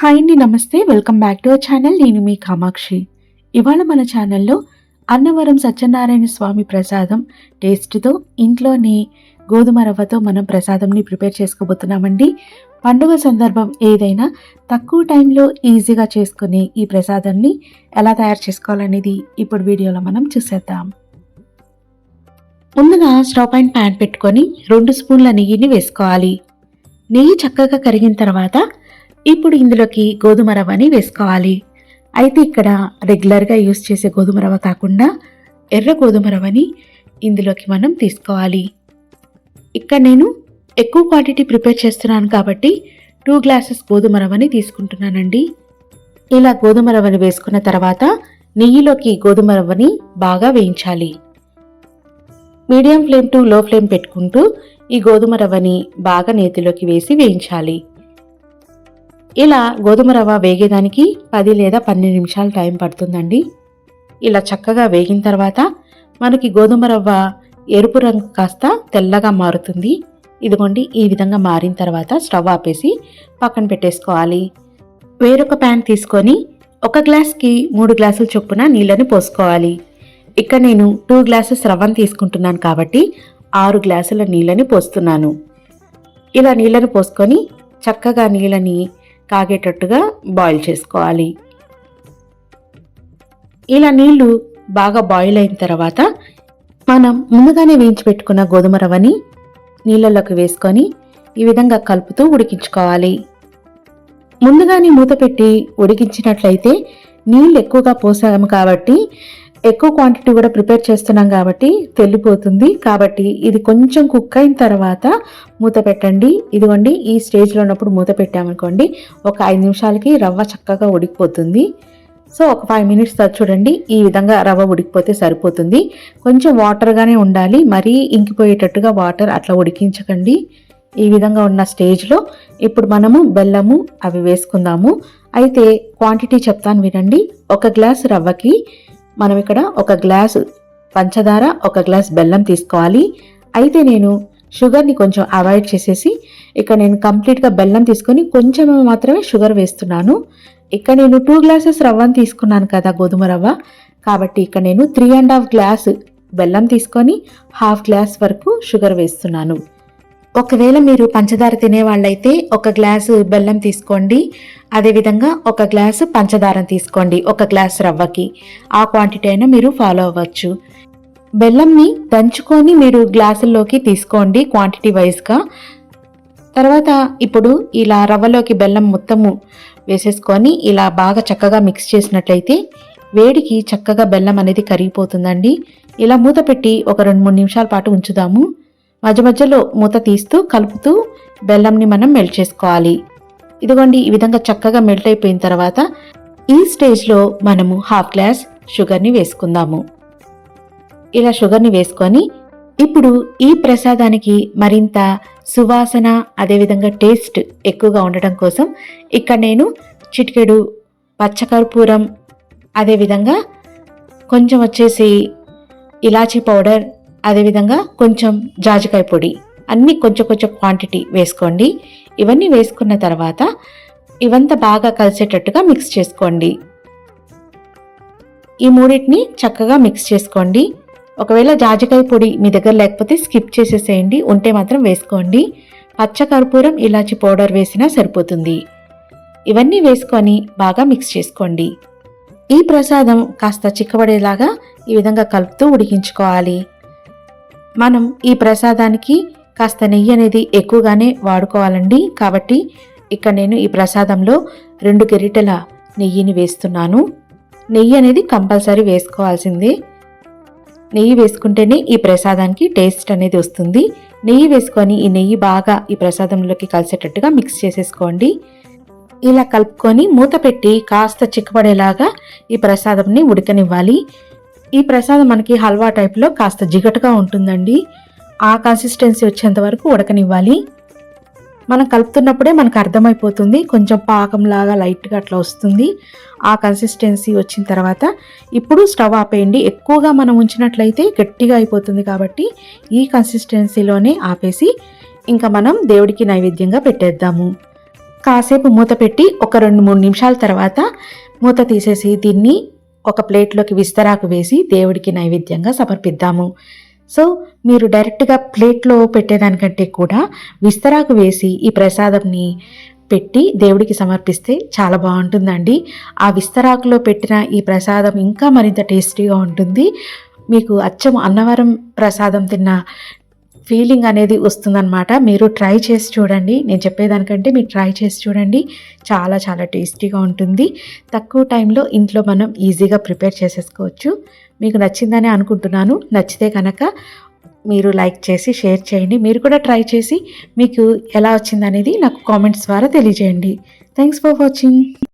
Hi అండి నమస్తే. Welcome back to our channel. నేను మీ కామాక్షి. ఇవాళ మన ఛానల్లో అన్నవరం సత్యనారాయణ స్వామి ప్రసాదం టేస్ట్తో ఇంట్లోనే గోధుమ రవ్వతో మనం ప్రసాదంని ప్రిపేర్ చేసుకోబోతున్నామండి. పండుగ సందర్భం ఏదైనా తక్కువ టైంలో ఈజీగా చేసుకునే ఈ ప్రసాదాన్ని ఎలా తయారు చేసుకోవాలనేది ఇప్పుడు వీడియోలో మనం చూసేద్దాం. ముందుగా స్టవ్ పైన ప్యాన్ పెట్టుకొని రెండు స్పూన్ల నెయ్యిని వేసుకోవాలి. నెయ్యి చక్కగా కరిగిన తర్వాత ఇప్పుడు ఇందులోకి గోధుమ రవ్వని వేసుకోవాలి. అయితే ఇక్కడ రెగ్యులర్గా యూస్ చేసే గోధుమ రవ్వ కాకుండా ఎర్ర గోధుమ రవ్వని ఇందులోకి మనం తీసుకోవాలి. ఇక్కడ నేను ఎక్కువ క్వాంటిటీ ప్రిపేర్ చేస్తున్నాను కాబట్టి టూ గ్లాసెస్ గోధుమ రవ్వని తీసుకుంటున్నానండి. ఇలా గోధుమ రవ్వని వేసుకున్న తర్వాత నెయ్యిలోకి గోధుమ రవ్వని బాగా వేయించాలి. Medium flame to low flame పెట్టుకుంటూ ఈ గోధుమ రవ్వని బాగా నేతిలోకి వేసి వేయించాలి. ఇలా గోధుమ రవ్వ వేగేదానికి పది లేదా పన్నెండు నిమిషాలు టైం పడుతుందండి. ఇలా చక్కగా వేగిన తర్వాత మనకి గోధుమ రవ్వ ఎరుపు రంగు కాస్త తెల్లగా మారుతుంది. ఇదిగోండి ఈ విధంగా మారిన తర్వాత స్టవ్ ఆపేసి పక్కన పెట్టేసుకోవాలి. వేరొక ప్యాన్ తీసుకొని ఒక గ్లాస్కి మూడు గ్లాసుల చొప్పున నీళ్ళని పోసుకోవాలి. ఇక్కడ నేను టూ గ్లాసెస్ రవ్వను తీసుకుంటున్నాను కాబట్టి ఆరు గ్లాసుల నీళ్ళని పోస్తున్నాను. ఇలా నీళ్ళని పోసుకొని చక్కగా నీళ్ళని కాగేటట్టుగా బాయిల్ చేసుకోవాలి. ఇలా నీళ్ళు బాగా బాయిల్ అయిన తర్వాత మనం ముందుగానే వేయించి పెట్టుకున్న గోధుమ రవ్వని నీళ్ళలోకి వేసుకొని ఈ విధంగా కలుపుతూ ఉడికించుకోవాలి. ముందుగానే మూత పెట్టి ఉడికించినట్లయితే నీళ్ళు ఎక్కువగా పోసాము కాబట్టి ఎక్కువ క్వాంటిటీ కూడా ప్రిపేర్ చేస్తున్నాం కాబట్టి తెల్లిపోతుంది. కాబట్టి ఇది కొంచెం కుక్ అయిన తర్వాత మూత పెట్టండి. ఇదిగోండి ఈ స్టేజ్లో ఉన్నప్పుడు మూత పెట్టామనుకోండి ఒక ఐదు నిమిషాలకి రవ్వ చక్కగా ఉడికిపోతుంది. సో ఒక ఫైవ్ మినిట్స్ తర్వాత చూడండి ఈ విధంగా రవ్వ ఉడికిపోతే సరిపోతుంది. కొంచెం వాటర్గానే ఉండాలి మరీ ఇంకిపోయేటట్టుగా వాటర్ అట్లా ఉడికించకండి. ఈ విధంగా ఉన్న స్టేజ్లో ఇప్పుడు మనము బెల్లము అవి వేసుకుందాము. అయితే క్వాంటిటీ చెప్తాను వినండి. ఒక గ్లాస్ రవ్వకి మనం ఇక్కడ ఒక గ్లాసు పంచదార ఒక గ్లాస్ బెల్లం తీసుకోవాలి. అయితే నేను షుగర్ని కొంచెం అవాయిడ్ చేసేసి ఇక్కడ నేను కంప్లీట్గా బెల్లం తీసుకొని కొంచెం మాత్రమే షుగర్ వేస్తున్నాను. ఇక్కడ నేను టూ గ్లాసెస్ రవ్వని తీసుకున్నాను కదా గోధుమ రవ్వ. కాబట్టి ఇక్కడ నేను త్రీ అండ్ హాఫ్ గ్లాస్ బెల్లం తీసుకొని హాఫ్ గ్లాస్ వరకు షుగర్ వేస్తున్నాను. ఒకవేళ మీరు పంచదార తినేవాళ్ళైతే ఒక గ్లాసు బెల్లం తీసుకోండి. అదేవిధంగా ఒక గ్లాసు పంచదారం తీసుకోండి ఒక గ్లాస్ రవ్వకి. ఆ క్వాంటిటీ అయినా మీరు ఫాలో అవ్వచ్చు. బెల్లంని దంచుకొని మీరు గ్లాసుల్లోకి తీసుకోండి క్వాంటిటీ వైజ్గా తర్వాత ఇప్పుడు ఇలా రవ్వలోకి బెల్లం మొత్తము వేసేసుకొని ఇలా బాగా చక్కగా మిక్స్ చేసినట్లయితే వేడికి చక్కగా బెల్లం అనేది కరిగిపోతుందండి. ఇలా మూత పెట్టి ఒక రెండు మూడు నిమిషాల పాటు ఉంచుదాము. మధ్య మధ్యలో మూత తీస్తూ కలుపుతూ బెల్లంని మనం మెల్ట్ చేసుకోవాలి. ఇదిగోండి ఈ విధంగా చక్కగా మెల్ట్ అయిపోయిన తర్వాత ఈ స్టేజ్లో మనము హాఫ్ గ్లాస్ షుగర్ని వేసుకుందాము. ఇలా షుగర్ని వేసుకొని ఇప్పుడు ఈ ప్రసాదానికి మరింత సువాసన అదేవిధంగా టేస్ట్ ఎక్కువగా ఉండటం కోసం ఇక్కడ నేను చిటికెడు పచ్చకర్పూరం అదేవిధంగా కొంచెం వచ్చేసి ఇలాచీ పౌడర్ అదేవిధంగా కొంచెం జాజికాయ పొడి. అన్నీ కొంచెం కొంచెం క్వాంటిటీ వేసుకోండి. ఇవన్నీ వేసుకున్న తర్వాత ఇవంతా బాగా కలిసేటట్టుగా మిక్స్ చేసుకోండి. ఈ మూడింటిని చక్కగా మిక్స్ చేసుకోండి. ఒకవేళ జాజికాయ పొడి మీ దగ్గర లేకపోతే స్కిప్ చేసేసేయండి. ఉంటే మాత్రం వేసుకోండి. పచ్చకర్పూరం ఇలాచి పౌడర్ వేసినా సరిపోతుంది. ఇవన్నీ వేసుకొని బాగా మిక్స్ చేసుకోండి. ఈ ప్రసాదం కాస్త చిక్కబడేలాగా ఈ విధంగా కలుపుతూ ఉడికించుకోవాలి. మనం ఈ ప్రసాదానికి కాస్త నెయ్యి అనేది ఎక్కువగానే వాడుకోవాలండి. కాబట్టి ఇక్కడ నేను ఈ ప్రసాదంలో రెండు కిరీటల నెయ్యిని వేస్తున్నాను. నెయ్యి అనేది కంపల్సరీ వేసుకోవాల్సిందే. నెయ్యి వేసుకుంటేనే ఈ ప్రసాదానికి టేస్ట్ అనేది వస్తుంది. నెయ్యి వేసుకొని ఈ నెయ్యి బాగా ఈ ప్రసాదంలోకి కలిసేటట్టుగా మిక్స్ చేసేసుకోండి. ఇలా కలుపుకొని మూత పెట్టి కాస్త చిక్కబడేలాగా ఈ ప్రసాదంని ఉడకనివ్వాలి. ఈ ప్రసాదం మనకి హల్వా టైప్లో కాస్త జిగటగా ఉంటుందండి. ఆ కన్సిస్టెన్సీ వచ్చేంత వరకు ఉడకనివ్వాలి. మనం కలుపుతున్నప్పుడే మనకు అర్థమైపోతుంది. కొంచెం పాకంలాగా లైట్గా అట్లా వస్తుంది. ఆ కన్సిస్టెన్సీ వచ్చిన తర్వాత ఇప్పుడు స్టవ్ ఆపేయండి. ఎక్కువగా మనం ఉంచినట్లయితే గట్టిగా అయిపోతుంది కాబట్టి ఈ కన్సిస్టెన్సీలోనే ఆపేసి ఇంకా మనం దేవుడికి నైవేద్యంగా పెట్టేద్దాము. కాసేపు మూత పెట్టి ఒక రెండు మూడు నిమిషాల తర్వాత మూత తీసేసి దీన్ని ఒక ప్లేట్లోకి విస్తరాకు వేసి దేవుడికి నైవేద్యంగా సమర్పిద్దాము. సో మీరు డైరెక్ట్గా ప్లేట్లో పెట్టేదానికంటే కూడా విస్తరాకు వేసి ఈ ప్రసాదంని పెట్టి దేవుడికి సమర్పిస్తే చాలా బాగుంటుందండి. ఆ విస్తరాకులో పెట్టిన ఈ ప్రసాదం ఇంకా మరింత టేస్టీగా ఉంటుంది. మీకు అచ్చం అన్నవరం ప్రసాదం తిన్న ఫీలింగ్ అనేది వస్తుందన్నమాట. మీరు ట్రై చేసి చూడండి. నేను చెప్పేదానికంటే మీరు ట్రై చేసి చూడండి. చాలా చాలా టేస్టీగా ఉంటుంది. తక్కువ టైంలో ఇంట్లో మనం ఈజీగా ప్రిపేర్ చేసేసుకోవచ్చు. మీకు నచ్చిందని అనుకుంటున్నాను. నచ్చితే కనుక మీరు లైక్ చేసి షేర్ చేయండి. మీరు కూడా ట్రై చేసి మీకు ఎలా వచ్చిందనేది నాకు కామెంట్స్ ద్వారా తెలియజేయండి. Thanks for watching